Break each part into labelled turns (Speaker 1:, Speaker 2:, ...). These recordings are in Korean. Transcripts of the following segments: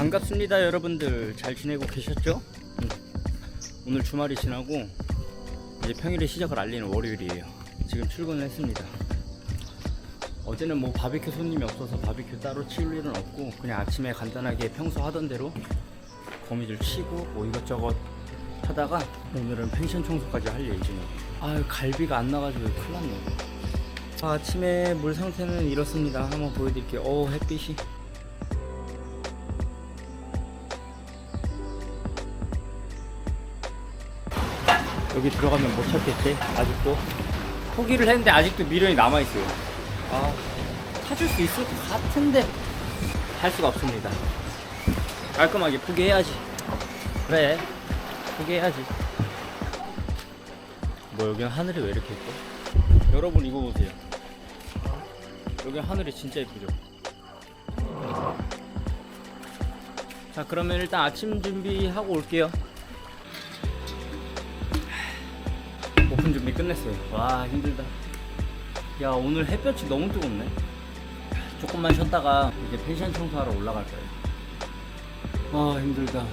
Speaker 1: 반갑습니다 여러분들. 잘 지내고 계셨죠? 음. 오늘 주말이 지나고 이제 평일에 시작을 알리는 월요일이에요. 지금 출근을 했습니다. 어제는 뭐 바비큐 손님이 없어서 바비큐 따로 치울 일은 없고 그냥 아침에 간단하게 평소 하던 대로 거미줄 치고 뭐 이것저것 하다가 오늘은 펜션 청소까지 할 예정이에요. 아유 갈비가 안 나가지고 큰일 났네. 아, 아침에 물 상태는 이렇습니다. 한번 보여드릴게요. 오 햇빛이 여기 들어가면 못 찾겠지? 아직도? 포기를 했는데 아직도 미련이 남아있어요. 아 찾을 수 있을 것 같은데 할 수가 없습니다. 깔끔하게 포기해야지. 그래. 포기해야지. 뭐 여기는 하늘이 왜 이렇게 예뻐? 여러분 이거 보세요. 여기 하늘이 진짜 예쁘죠? 자 그러면 일단 아침 준비하고 올게요 오픈 준비 끝냈어요. 와 힘들다. 야 오늘 햇볕이 너무 뜨겁네. 조금만 쉬었다가 이제 펜션 청소하러 올라갈 거예요. 아 힘들다.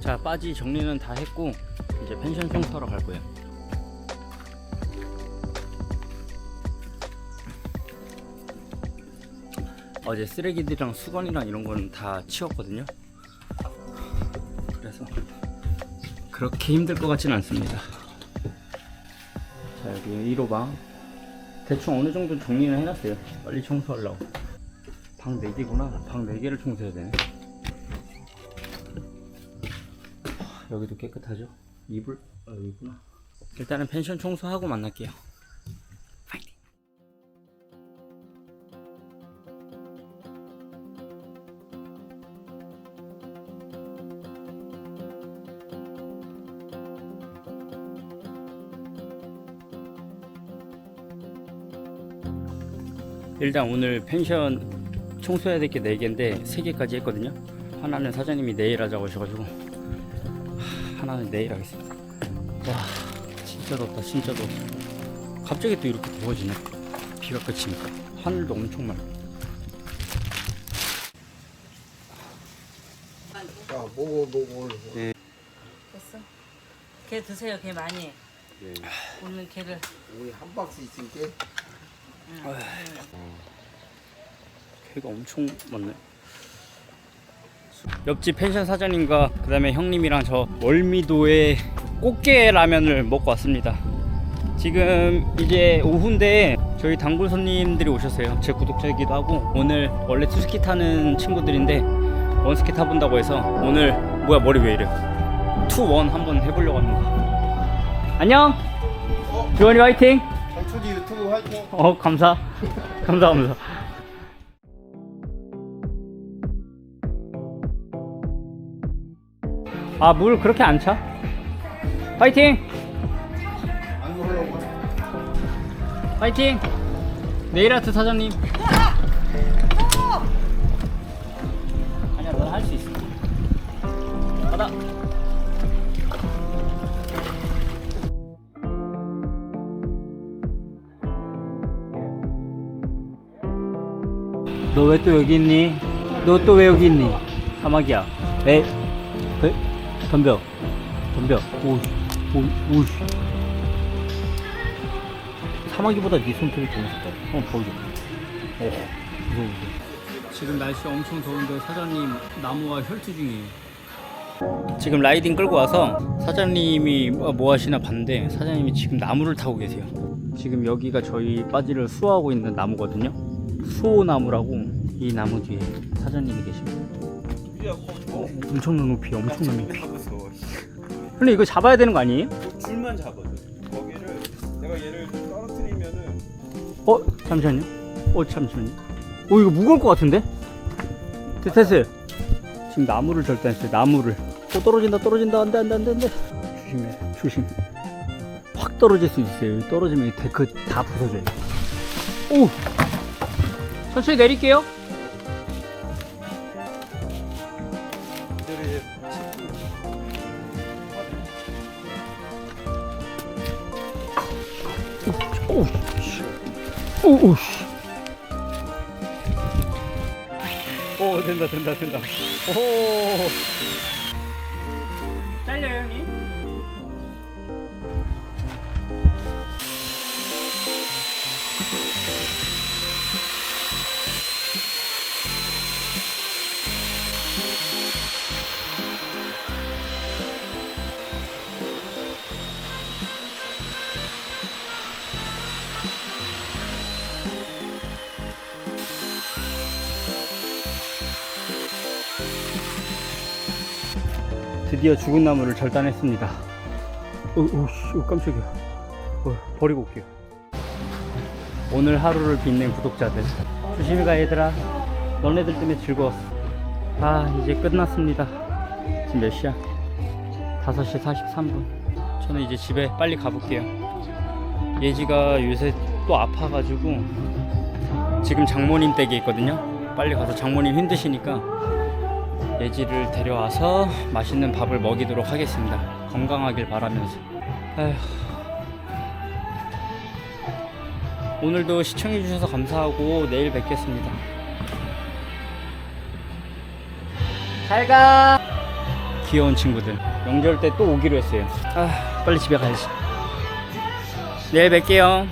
Speaker 1: 자 빠지 정리는 다 했고 이제 펜션 청소하러 갈 거예요. 어제 쓰레기들이랑 수건이랑 이런 건다 치웠거든요. 그래서 그렇게 힘들 것 같지는 않습니다. 자 여기 1호 방 대충 어느 정도 정리는 해놨어요. 빨리 청소하려고. 방 4개구나. 방 4개를 청소해야 되네. 하, 여기도 깨끗하죠? 이불? 아 여기 구나. 일단은 펜션 청소하고 만날게요. 일단 오늘 펜션 청소해야 될 게 4개인데 3개까지 했거든요. 하나는 사장님이 내일 하자고 하셔가지고 하, 하나는 내일 하겠습니다. 와 진짜 덥다 진짜 덥다. 갑자기 또 이렇게 더워지네. 비가 그치니까 하늘도 엄청 맑아.
Speaker 2: 자, 먹어, 먹어.
Speaker 3: 됐어. 게 드세요. 게 많이.
Speaker 2: 네.
Speaker 3: 오늘 게를.
Speaker 2: 우리 한 박스 있으니 까
Speaker 1: 개가 엄청 많네. 옆집 펜션 사장님과 그다음에 형님이랑 저 월미도의 꽃게 라면을 먹고 왔습니다. 지금 이제 오후인데 저희 단골 손님들이 오셨어요. 제 구독자이기도 하고 오늘 원래 투스키 타는 친구들인데 원스키 타본다고 해서 오늘 뭐야 머리 왜 이래? 투원 한번 해보려고 합니다. 안녕. 주원이 화이팅.
Speaker 2: 장초지
Speaker 1: 어 감사. 감사 감사. 아 물 그렇게 안 차? 파이팅! 파이팅! 네일아트 사장님. 아니야 넌 할 수 있어. 받아 너 왜 또 여기 있니? 너 또 왜 여기 있니? 사막이야. 에? 에? 덤벼. 덤벼. 오우씨. 오, 오우씨. 사마귀보다 네 손톱이 더 무섭다. 한번 보여줘. 어, 무서워, 무서워. 지금 날씨 엄청 더운데 사장님 나무와 혈투 중이에요. 지금 라이딩 끌고 와서 사장님이 뭐 하시나 봤는데 사장님이 지금 나무를 타고 계세요. 지금 여기가 저희 빠지를 수호하고 있는 나무거든요. 수호나무라고 이 나무 뒤에 사장님이 계십니다. 어, 엄청난 높이, 엄청난 높이. 근데 이거 잡아야 되는 거 아니에요?
Speaker 4: 줄만 잡아줘. 거기를 내가 얘를 떨어뜨리면은
Speaker 1: 어 잠시만요. 어 잠시만요. 어 이거 무거울 것 같은데? 데- 됐어요. 지금 나무를 절대 안 써요. 나무를. 어 떨어진다 떨어진다 안돼 안돼 안돼 안돼. 조심해 조심. 확 떨어질 수 있어요. 떨어지면 이 데크 다 부서져요. 오. 천천히 내릴게요.
Speaker 4: 이들이
Speaker 1: 오. 씨. 오. 어 된다 된다 된다 오 잘려요 형님? 드디어 죽은 나무를 절단했습니다. 어, 어, 씨, 어, 깜짝이야. 어, 버리고 올게요. 오늘 하루를 빛낸 구독자들. 조심히 가, 얘들아. 너네들 때문에 즐거웠어. 아, 이제 끝났습니다. 지금 몇 시야? 5시 43분. 저는 이제 집에 빨리 가볼게요. 예지가 요새 또 아파가지고 지금 장모님 댁에 있거든요. 빨리 가서 장모님 힘드시니까 예지를 데려와서 맛있는 밥을 먹이도록 하겠습니다. 건강하길 바라면서. 아휴. 오늘도 시청해주셔서 감사하고 내일 뵙겠습니다. 잘 가! 귀여운 친구들. 명절 때 또 오기로 했어요. 아, 빨리 집에 가야지. 내일 뵐게요.